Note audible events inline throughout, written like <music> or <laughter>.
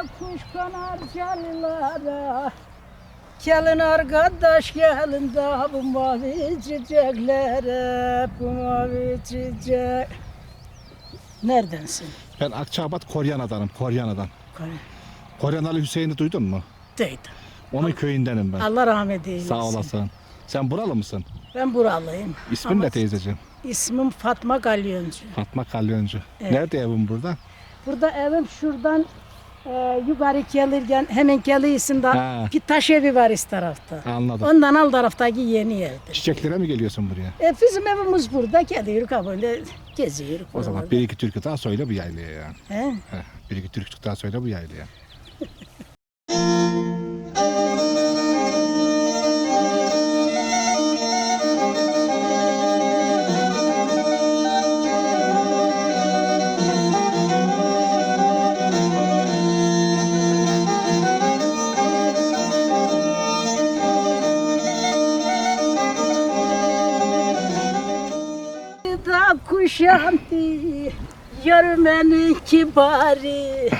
Kuş konar çalılara Gelin arkadaş gelin de bu mavi çiçeklere Bu mavi çiçek Neredensin? Ben Akçabat Koryana'danım, Koryana'dan. Kore. Koryanalı Hüseyin'i duydun mu? Duydum. Onun köyündenim ben. Allah rahmet eylesin. Sağ olasın. Sen buralı mısın? Ben buralıyım. İsmin Ama ne teyzeciğim? İsmim Fatma Galyoncu. Fatma Kalyoncu. Evet. Nerede evin burada? Burada evim şuradan e, yukarı gelirken hemen geliyorsun da Ha. bir taş evi var üst tarafta. Anladım. Ondan al taraftaki yeni evde. Çiçeklere mi geliyorsun buraya? E, bizim evimiz burada. Gidiyoruz ha böyle geziyoruz. O zaman bir iki türkü daha söyle bu yaylaya yani. He? Heh, bir iki türkü daha söyle bu yaylaya. Da kuşandı Görmenin kibari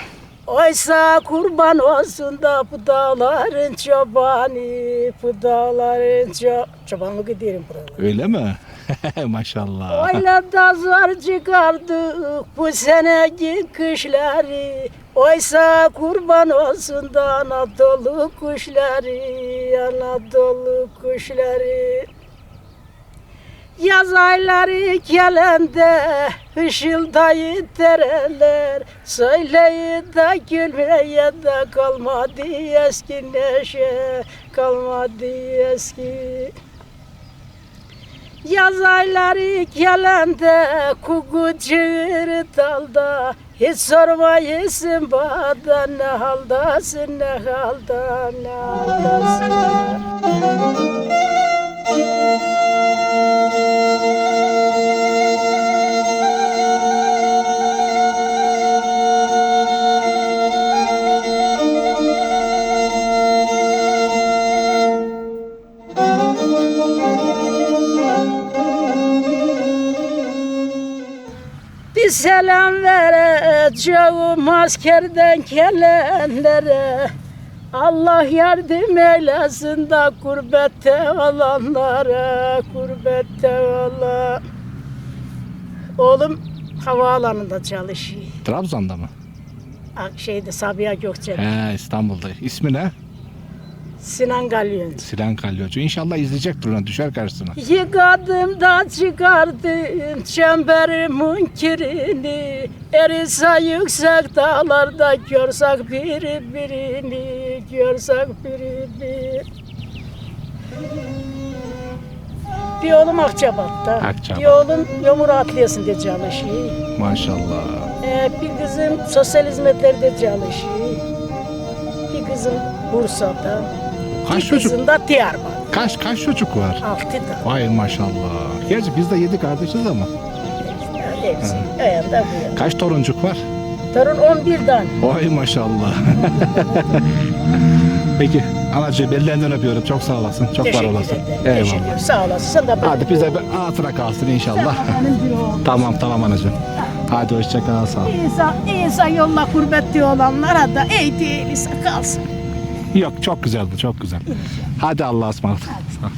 Oysa kurban olsun da bu dağların çobani Bu dağların ço çobanlık diyelim buralar. Öyle mi? <laughs> Maşallah. Öyle da zor çıkardık bu seneki kışları Oysa kurban olsun da Anadolu kuşları Anadolu kuşları Yaz ayları gelende hışıldayı dereler. Söyleyin da gülmeye de kalmadı eski neşe Kalmadı eski. Yaz ayları gelende kuku çığır dalda. Hiç sormayısın bana ne haldasın ne halda ne haldasın Bir selam vereceğim askerden gelenlere Allah yardım eylesin da gurbette olanlara Gurbette olan Oğlum havaalanında çalışıyor. Trabzon'da mı? Şeyde Sabiha Gökçen. He İstanbul'da. İsmi ne? Sinan Galyoncu. Sinan Kalyoncu. İnşallah izleyecektir ona düşer karşısına. Yıkadım da çıkardım çemberimin kirini Erisa yüksek dağlarda görsek birbirini Görsek birini Bir oğlum Akçabat'ta Akçabat. Bir oğlum Yomur Adliyesi'nde çalışıyor Maşallah. ee, Bir kızım sosyal hizmetlerde çalışıyor Bir kızım Bursa'da Kaç Bir çocuk? kızım da Diyarbakır Kaç kaç çocuk var? Altı da Vay maşallah. Gerçi biz de yedi kardeşiz ama. Hepsi ayağında bu yana. Kaç toruncuk var? Torun 11 tane. Vay maşallah. <laughs> Peki anacığım ellerinden öpüyorum. Çok sağ olasın. Çok var Teşekkür olasın. ederim. Eyvallah. Teşekkür. Sağ olasın. Sen de Hadi bize bir hatıra kalsın inşallah. <laughs> Tamam tamam anacığım. Hadi hoşça kal sağ ol. İnsan, insan yolla gurbette olanlara da ey değilse kalsın. Yok çok güzeldi çok güzel. Hadi Allah'a ısmarladık. Sağ ol.